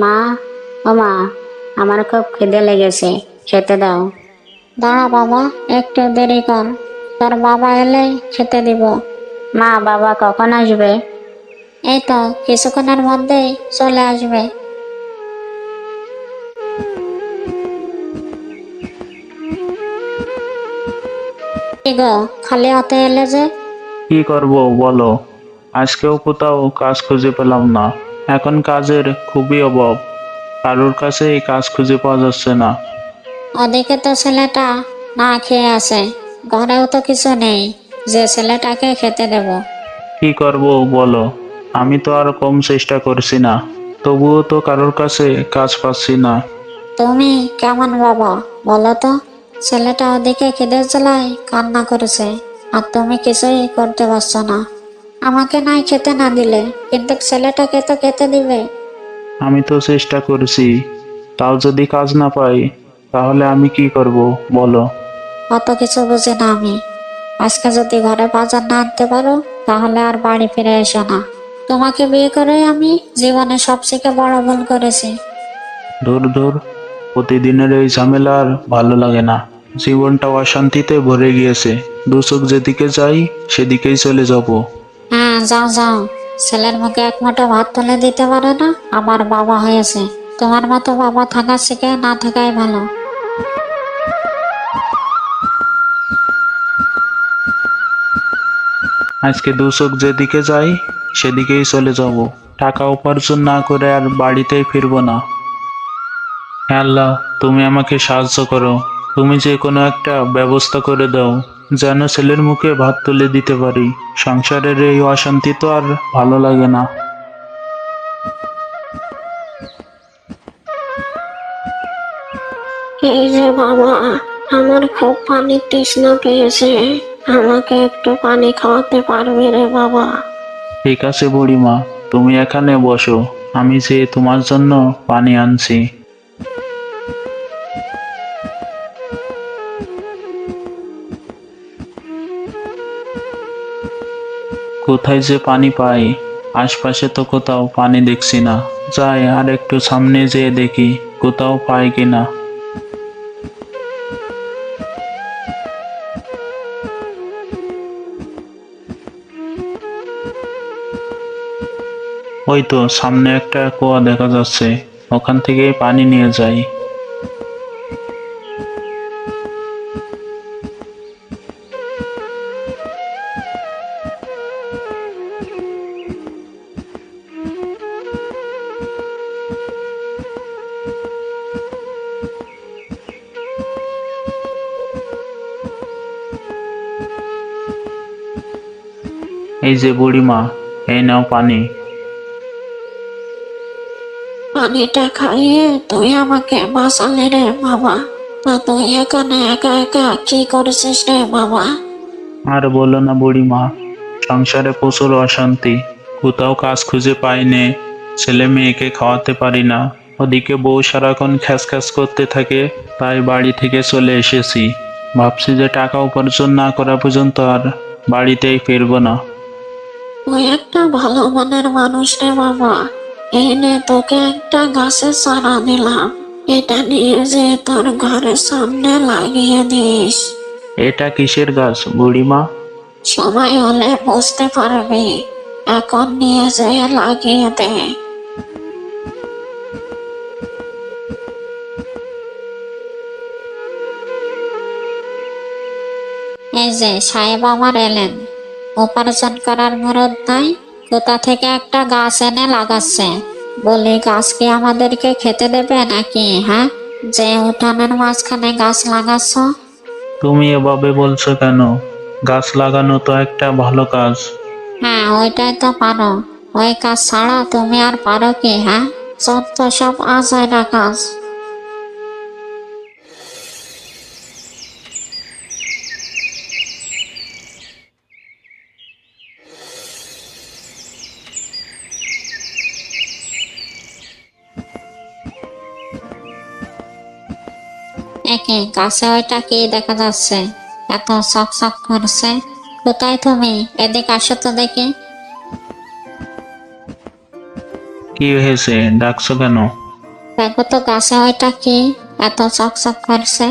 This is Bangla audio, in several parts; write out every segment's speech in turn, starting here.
মা ও মা আমার খুব খিদে লেগেছে খেতে দাও। দাঁড়া বাবা একটু দেরি কর। তোর বাবা এলে খেতে দিব। মা বাবা কখন আসবে? এই তো কিছুক্ষণের মধ্যেই চলে আসবে। কি গো খালি হাতে এলে যে? কি করব বলো আজকেও কোথাও কাজ খুঁজে পেলাম না। এখন কাজের খুবই অভাব। কারোর কাছে এই কাজ খুঁজে পাওয়া যাচ্ছে না। ওদিকে তো ছেলেটা না খেয়ে আছে। ঘরেও তো কিছু নেই। যে ছেলেটাকে খেতে দেব। কি করব বলো? আমি তো আর কম চেষ্টা করছি না। তবুও তো কারোর কাছে কাজ পাচ্ছি না। তুমি কেমন বাবা বলো তো? ছেলেটা ওদিকে খিদের জ্বালায় কান্না করেছে। আর তুমি কিছুই করতে পারছ না। আমাকে নাই খেতে না দিলে কিন্তু ছেলেটাকে তো খেতে দিবে। আমি তো চেষ্টা করছি তাও যদি কাজ না পাই তাহলে আমি কি করব বলো। অত কিছু বুঝি না আমি। আজকে যদি ঘরে বাজার না আনতে পারো তাহলে আর বাড়ি ফিরে এসো না। তোমাকে বিয়ে করে আমি জীবনে সবথেকে বড় ভুল করেছি। দূর দূর। প্রতিদিনের এই ঝামেলা আর ভালো লাগে না। জীবনটা অশান্তিতে ভরে গিয়েছে। দুচোখ যেদিকে যাই সেদিকেই চলে যাব। যাও যাও ছেলের মুখে এক মুঠো ভাত তুলে দিতে পারে না? আমার বাবা হয়েছে। তোমার মতো বাবা থাকা শিখে না থাকাই ভালো। আজকে দুচোখ যেদিকে যাই, সেদিকেই চলে যাব। টাকা উপার্জন না করে আর বাড়িতেই ফিরবো না। আল্লাহ, তুমি আমাকে সাহায্য করো। তুমি যে কোনো একটা ব্যবস্থা করে দাও। যেন ছেলের মুখে ভাত তুলে দিতে পারি। সংসারের এই অশান্তি তো আর ভালো লাগে না। এই যে বাবা আমার খুব পানি তৃষ্ণা পেয়েছে। আমাকে একটু পানি খাওয়াতে পারবে রে বাবা? ঠিক আছে বুড়িমা তুমি এখানে বসো। আমি যে তোমার জন্য পানি আনছি। কোথায় যে পানি পাই, আশপাশে তো কোথাও পানি দেখছি না। যাই, আর একটু সামনে যেয়ে দেখি, কোথাও পাই কিনা ওই তো, সামনে একটা কুয়া দেখা যাচ্ছে। ওখান থেকে পানি নিয়ে যাই। এই যে বুড়িমা এই নাও পানি। পানিটা খাইয়ে তুই আমাকে বাঁচালি রে বাবা তা তুই এখানে একা একা কি করেছিস রে বাবা আর বলো না বুড়িমা সংসারে প্রচুর অশান্তি। কোথাও কাজ খুঁজে পাই নে ছেলে মেয়েকে খাওয়াতে পারি না। ওদিকে বউ সারাক্ষণ খ্যাস খ্যাস করতে থাকে তাই বাড়ি থেকে চলে এসেছি। ভাবছি যে টাকা উপার্জন না করা পর্যন্ত আর বাড়িতেই ফিরবো না। তুই একটা ভালো মনের মানুষ রে বাবা। এই নে তোকে একটা গাছের চারা দিলাম। এটা নিয়ে যে তোর ঘরের সামনে লাগিয়ে দিস। এটা কিসের গাছ বুড়িমা? সময় হলে বুঝতে পারবি। এখন নিয়ে যেয়ে লাগিয়ে দে। এই যে সাহেব আমার এলেন। উপার্জন করার মুরদ নাই। কোথা থেকে একটা গাছ এনে লাগাচ্ছে? বলি গাছ কি আমাদেরকে খেতে দেবে নাকি হ্যাঁ? যে উঠানের মাঝখানে গাছ লাগাচ্ছ? তুমি এভাবে বলছো কেন? গাছ লাগানো তো একটা ভালো কাজ। হ্যাঁ ওইটাই তো পারো। ওই কাজ ছাড়া তুমি আর পারো কি হ্যাঁ? সব তো সব আজাইরা কাজ। একে গাছে ওইটা কি দেখা যাচ্ছে? এত চক চক করছে। কোথায় তুমি? এদিকে আসো তো দেখি। কি হয়েছে? ডাকছো কেন? দেখো তো গাছে ওইটা কি এত চকচক করছে।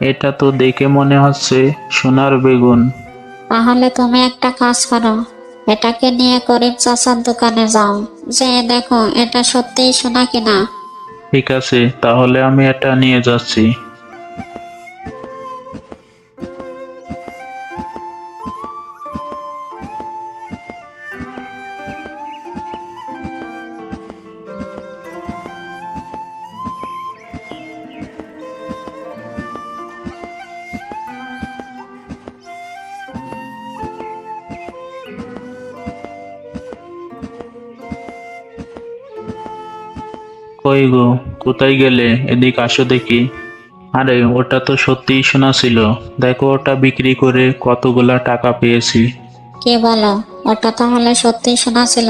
এটা তো দেখে মনে হচ্ছে সোনার বেগুন। তাহলে তুমি একটা কাজ করো। এটাকে নিয়ে করিম চাচার দোকানে যাও। যে দেখো এটা সত্যিই সোনা কিনা। ঠিক আছে তাহলে আমি এটা নিয়ে যাচ্ছি। কই গো কোথায় গেলে? এদিক আসো দেখি। আরে ওটা তো সত্যিই শোনা ছিল। দেখো ওটা বিক্রি করে কতগুলা টাকা পেয়েছি। কে বলো? ওটা তো তাহলে সত্যি শোনা ছিল?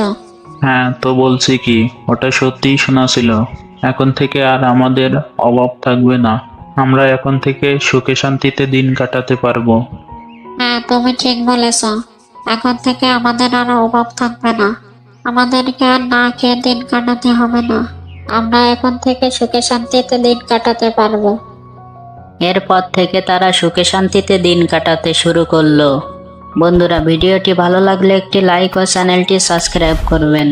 হ্যাঁ তো বলছি কি ওটা সত্যিই শোনা ছিল। এখন থেকে আর আমাদের অভাব থাকবে না। আমরা এখন থেকে সুখে শান্তিতে দিন কাটাতে পারব। হ্যাঁ তুমি ঠিক বলেছ। এখন থেকে আমাদের আর অভাব থাকবে না। আমাদেরকে আর না খেয়ে দিন কাটাতে হবে না। আমরা এখন থেকে সুখে শান্তিতে দিন কাটাতে পারব। এরপর থেকে তারা সুখে শান্তিতে দিন কাটাতে শুরু করল। বন্ধুরা, ভিডিওটি ভালো লাগলে একটি লাইক ও চ্যানেলটি সাবস্ক্রাইব করবেন।